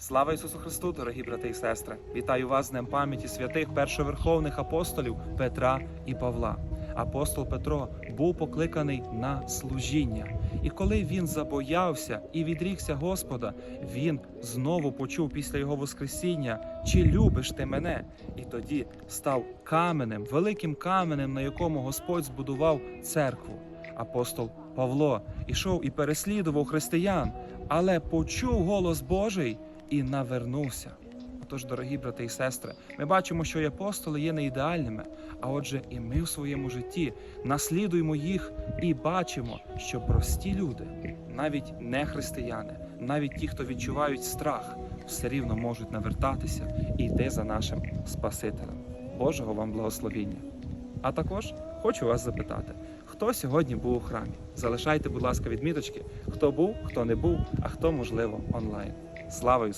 Слава Ісусу Христу, дорогі брати і сестри! Вітаю вас з Днем пам'яті святих першоверховних апостолів Петра і Павла. Апостол Петро був покликаний на служіння, і коли він забоявся і відрікся Господа, він знову почув після його Воскресіння: чи любиш ти мене? І тоді став каменем, великим каменем, на якому Господь збудував церкву. Апостол Павло ішов і переслідував християн, але почув голос Божий і навернувся. Отож, дорогі брати і сестри, ми бачимо, що і апостоли є не ідеальними, а отже, і ми в своєму житті наслідуємо їх і бачимо, що прості люди, навіть не християни, навіть ті, хто відчувають страх, все рівно можуть навертатися і йти за нашим Спасителем. Божого вам благословіння! А також хочу вас запитати, хто сьогодні був у храмі? Залишайте, будь ласка, відміточки, хто був, хто не був, а хто, можливо, онлайн. Слава Ісусу!